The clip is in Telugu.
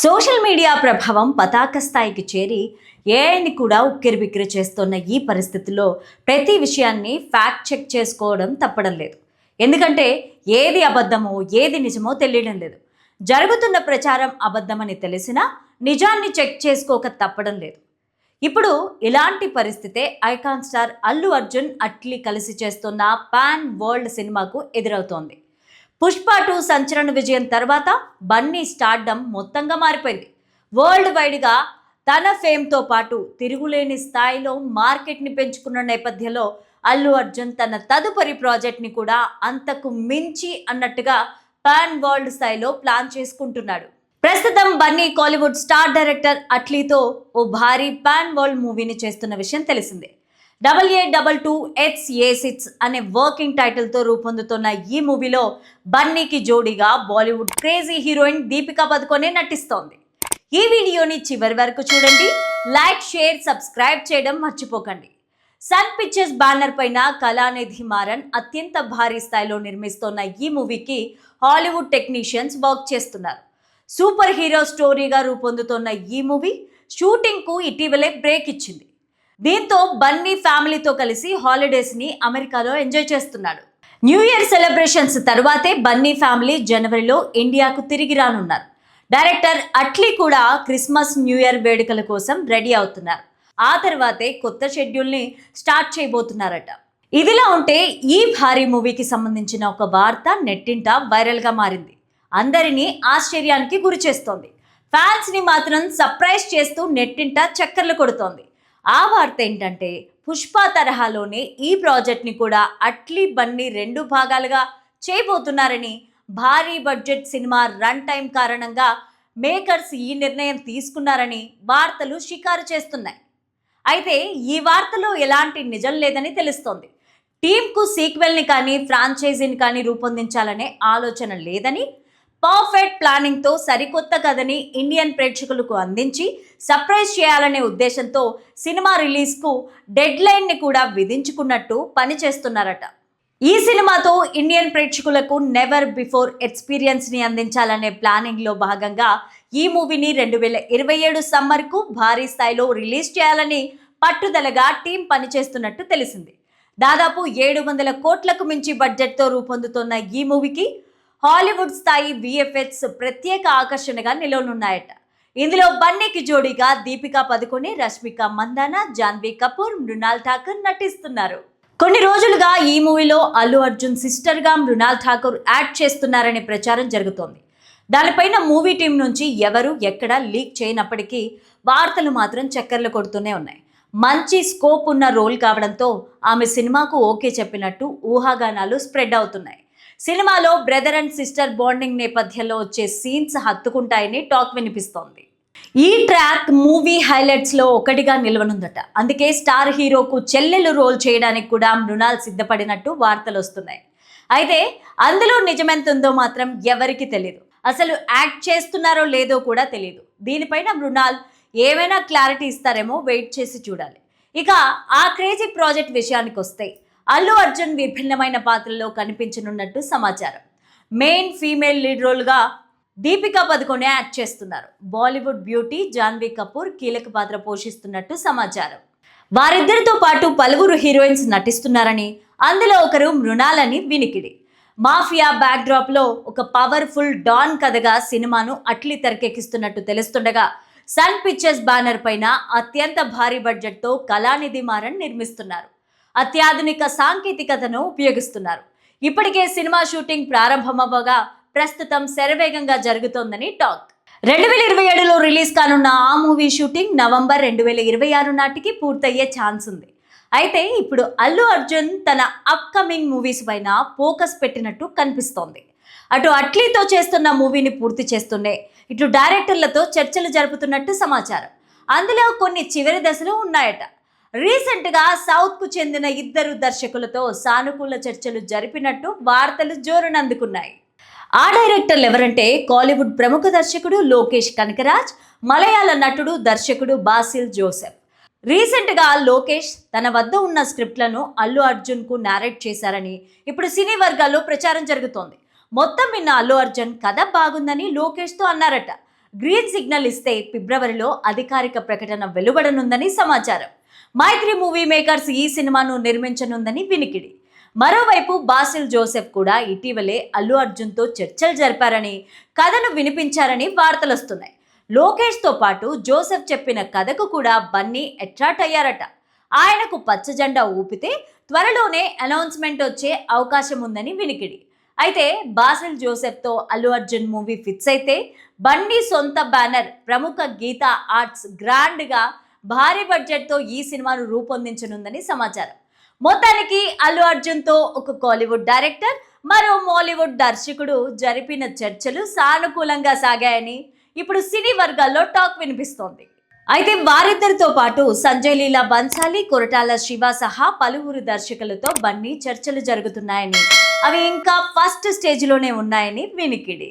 సోషల్ మీడియా ప్రభావం పతాక స్థాయికి చేరి ఏఐని కూడా ఉక్కిరిబిక్కిరి చేస్తున్న ఈ పరిస్థితుల్లో ప్రతి విషయాన్ని ఫ్యాక్ట్ చెక్ చేసుకోవడం తప్పడం లేదు. ఎందుకంటే ఏది అబద్ధమో ఏది నిజమో తెలియడం లేదు. జరుగుతున్న ప్రచారం అబద్ధమని తెలిసినా నిజాన్ని చెక్ చేసుకోక తప్పడం లేదు. ఇప్పుడు ఇలాంటి పరిస్థితే ఐకాన్ స్టార్ అల్లు అర్జున్ అట్లీ కలిసి చేస్తున్న పాన్ వరల్డ్ సినిమాకు ఎదురవుతోంది. పుష్ప టూ సంచలన విజయం తర్వాత బన్నీ స్టార్డమ్ మొత్తంగా మారిపోయింది. వరల్డ్ వైడ్గా తన ఫేమ్తో పాటు తిరుగులేని స్థాయిలో మార్కెట్ని పెంచుకున్న నేపథ్యంలో అల్లు అర్జున్ తన తదుపరి ప్రాజెక్ట్ని కూడా అంతకు మించి అన్నట్టుగా పాన్ వరల్డ్ స్థాయిలో ప్లాన్ చేసుకుంటున్నాడు. ప్రస్తుతం బన్నీ కాలీవుడ్ స్టార్ డైరెక్టర్ అట్లీతో ఓ భారీ పాన్ వరల్డ్ మూవీని చేస్తున్న విషయం తెలిసిందే. Double A double two X A six అనే వర్కింగ్ టైటిల్తో రూపొందుతున్న ఈ మూవీలో బన్నీకి జోడీగా Bollywood crazy heroine Deepika Padukone నటిస్తోంది. ఈ వీడియోని చివరి వరకు చూడండి. లైక్ షేర్ సబ్స్క్రైబ్ చేయడం మర్చిపోకండి. సన్ పిక్చర్స్ బ్యానర్ పైన కళానిధి మారన్ అత్యంత భారీ స్థాయిలో నిర్మిస్తోన్న ఈ మూవీకి హాలీవుడ్ టెక్నీషియన్స్ వర్క్ చేస్తున్నారు. సూపర్ హీరో స్టోరీగా రూపొందుతోన్న ఈ మూవీ షూటింగ్కు ఇటీవలే బ్రేక్ ఇచ్చింది. దీంతో బన్నీ ఫ్యామిలీతో కలిసి హాలిడేస్ని అమెరికాలో ఎంజాయ్ చేస్తున్నాడు. న్యూ ఇయర్ సెలబ్రేషన్స్ తర్వాతే బన్నీ ఫ్యామిలీ జనవరిలో ఇండియాకు తిరిగి రానున్నారు. డైరెక్టర్ అట్లీ కూడా క్రిస్మస్ న్యూ ఇయర్ వేడుకల కోసం రెడీ అవుతున్నారు. ఆ తర్వాతే కొత్త షెడ్యూల్ని స్టార్ట్ చేయబోతున్నారట. ఇదిలా ఉంటే ఈ భారీ మూవీకి సంబంధించిన ఒక వార్త నెట్టింట వైరల్గా మారింది. అందరినీ ఆశ్చర్యానికి గురి చేస్తోంది ఫ్యాన్స్ని మాత్రం సర్ప్రైజ్ చేస్తూ నెట్టింట చక్కర్లు కొడుతోంది. ఆ వార్త ఏంటంటే పుష్ప తరహాలోనే ఈ ప్రాజెక్ట్ని కూడా అట్లీ బన్నీ రెండు భాగాలుగా చేయబోతున్నారని భారీ బడ్జెట్ సినిమా రన్ టైం కారణంగా మేకర్స్ ఈ నిర్ణయం తీసుకున్నారని వార్తలు షికారు చేస్తున్నాయి. అయితే ఈ వార్తలో ఎలాంటి నిజం లేదని తెలుస్తోంది. టీంకు సీక్వెల్ని కానీ ఫ్రాంచైజీని కానీ రూపొందించాలనే ఆలోచన లేదని పర్ఫెక్ట్ ప్లానింగ్తో సరికొత్త కథని ఇండియన్ ప్రేక్షకులకు అందించి సర్ప్రైజ్ చేయాలనే ఉద్దేశంతో సినిమా రిలీజ్కు డెడ్ లైన్ని కూడా విధించుకున్నట్టు పనిచేస్తున్నారట ఈ సినిమాతో ఇండియన్ ప్రేక్షకులకు నెవర్ బిఫోర్ ఎక్స్పీరియన్స్ని అందించాలనే ప్లానింగ్లో భాగంగా ఈ మూవీని రెండు వేల ఇరవై ఏడు సమ్మర్కు భారీ స్థాయిలో రిలీజ్ చేయాలని పట్టుదలగా టీం పనిచేస్తున్నట్టు తెలిసింది. దాదాపు ఏడు వందల కోట్లకు మించి బడ్జెట్తో రూపొందుతున్న ఈ మూవీకి హాలీవుడ్ స్థాయి విఎఫ్ఎక్స్ ప్రత్యేక ఆకర్షణగా నిలవనున్నాయట. ఇందులో బన్నీకి జోడీగా దీపికా పదుకొనే రష్మిక మందాన జాన్వీ కపూర్ మృణాల్ ఠాకూర్ నటిస్తున్నారు. కొన్ని రోజులుగా ఈ మూవీలో అల్లు అర్జున్ సిస్టర్గా మృణాల్ ఠాకూర్ యాడ్ చేస్తున్నారనే ప్రచారం జరుగుతోంది. దానిపైన మూవీ టీం నుంచి ఎవరు ఎక్కడ లీక్ చేయనప్పటికీ వార్తలు మాత్రం చక్కర్లు కొడుతూనే ఉన్నాయి. మంచి స్కోప్ ఉన్న రోల్ కావడంతో ఆమె సినిమాకు ఓకే చెప్పినట్టు ఊహాగానాలు స్ప్రెడ్ అవుతున్నాయి. సినిమాలో బ్రదర్ అండ్ సిస్టర్ బాండింగ్ నేపథ్యంలో వచ్చే సీన్స్ హత్తుకుంటాయని టాక్ వినిపిస్తోంది. ఈ ట్రాక్ మూవీ హైలైట్స్లో ఒకటిగా నిలవనుందట. అందుకే స్టార్ హీరోకు చెల్లెలు రోల్ చేయడానికి కూడా మృణాల్ సిద్ధపడినట్టు వార్తలు వస్తున్నాయి. అయితే అందులో నిజమెంత ఉందో మాత్రం ఎవరికి తెలియదు అసలు యాక్ట్ చేస్తున్నారో లేదో కూడా తెలియదు దీనిపైన మృణాల్ ఏమైనా క్లారిటీ ఇస్తారేమో వెయిట్ చేసి చూడాలి. ఇక ఆ క్రేజీ ప్రాజెక్ట్ విషయానికి వస్తే అల్లు అర్జున్ విభిన్నమైన పాత్రలో కనిపించనున్నట్టు సమాచారం. మెయిన్ ఫీమేల్ లీడ్ రోల్గా దీపికా పదుకొనే యాక్ట్ చేస్తున్నారు. బాలీవుడ్ బ్యూటీ జాన్వీ కపూర్ కీలక పాత్ర పోషిస్తున్నట్టు సమాచారం. వారిద్దరితో పాటు పలువురు హీరోయిన్స్ నటిస్తున్నారని అందులో ఒకరు మృణాలని వినికిడి. మాఫియా బ్యాక్డ్రాప్లో ఒక పవర్ఫుల్ డాన్ కథగా సినిమాను అట్లీ తెరకెక్కిస్తున్నట్టు తెలుస్తుండగా సన్ పిక్చర్స్ బ్యానర్ పైన అత్యంత భారీ బడ్జెట్తో కళానిధి మారన్ నిర్మిస్తున్నారు. అత్యాధునిక సాంకేతికతను ఉపయోగిస్తున్నారు. ఇప్పటికే సినిమా షూటింగ్ ప్రారంభమవ్వగా ప్రస్తుతం శరవేగంగా జరుగుతోందని టాక్. రెండు వేల ఇరవై ఏడులో రిలీజ్ కానున్న ఆ మూవీ షూటింగ్ నవంబర్ రెండు వేల ఇరవై ఆరు నాటికి పూర్తయ్యే ఛాన్స్ ఉంది. అయితే ఇప్పుడు అల్లు అర్జున్ తన అప్కమింగ్ మూవీస్ పైన ఫోకస్ పెట్టినట్టు కనిపిస్తోంది. అటు అట్లీతో చేస్తున్న మూవీని పూర్తి చేస్తుండే ఇటు డైరెక్టర్లతో చర్చలు జరుపుతున్నట్టు సమాచారం. అందులో కొన్ని చివరి దశలు ఉన్నాయట. రీసెంట్గా సౌత్కు చెందిన ఇద్దరు దర్శకులతో సానుకూల చర్చలు జరిపినట్టు వార్తలు జోరునందుకున్నాయి. ఆ డైరెక్టర్లు ఎవరంటే కాలీవుడ్ ప్రముఖ దర్శకుడు లోకేష్ కనకరాజ్ మలయాళ నటుడు దర్శకుడు బాసిల్ జోసెఫ్. రీసెంట్గా లోకేష్ తన వద్ద ఉన్న స్క్రిప్ట్లను అల్లు అర్జున్కు నారేట్ చేశారని ఇప్పుడు సినీ వర్గాల్లో ప్రచారం జరుగుతోంది. మొత్తం విన్న అల్లు అర్జున్ కథ బాగుందని లోకేష్తో అన్నారట. గ్రీన్ సిగ్నల్ ఇస్తే ఫిబ్రవరిలో అధికారిక ప్రకటన వెలువడనుందని సమాచారం. మైత్రి మూవీ మేకర్స్ ఈ సినిమాను నిర్మించనుందని వినికిడి. మరోవైపు బాసిల్ జోసెఫ్ కూడా ఇటీవలే అల్లు అర్జున్తో చర్చలు జరిపారని కథను వినిపించారని వార్తలు వస్తున్నాయి లోకేష్తో పాటు జోసెఫ్ చెప్పిన కథకు కూడా బన్నీ అట్రాక్ట్ అయ్యారట. ఆయనకు పచ్చ జెండా ఊపితే త్వరలోనే అనౌన్స్మెంట్ వచ్చే అవకాశం ఉందని వినికిడి. అయితే బాసిల్ జోసెఫ్తో అల్లు అర్జున్ మూవీ ఫిక్స్ అయితే బన్నీ సొంత బ్యానర్ ప్రముఖ గీతా ఆర్ట్స్ గ్రాండ్గా భారీ బడ్జెట్తో ఈ సినిమాను రూపొందించనుందని సమాచారం. మొత్తానికి అల్లు అర్జున్తో ఒక కాలీవుడ్ డైరెక్టర్ మరో మాలీవుడ్ దర్శకుడు జరిపిన చర్చలు సానుకూలంగా సాగాయని ఇప్పుడు సినీ వర్గాల్లో టాక్ వినిపిస్తోంది. అయితే వారిద్దరితో పాటు సంజయ్ లీలా బన్సాలి కొరటాల శివ సహా పలువురు దర్శకులతో బన్నీ చర్చలు జరుగుతున్నాయని అవి ఇంకా ఫస్ట్ స్టేజ్లోనే ఉన్నాయని వినికిడి.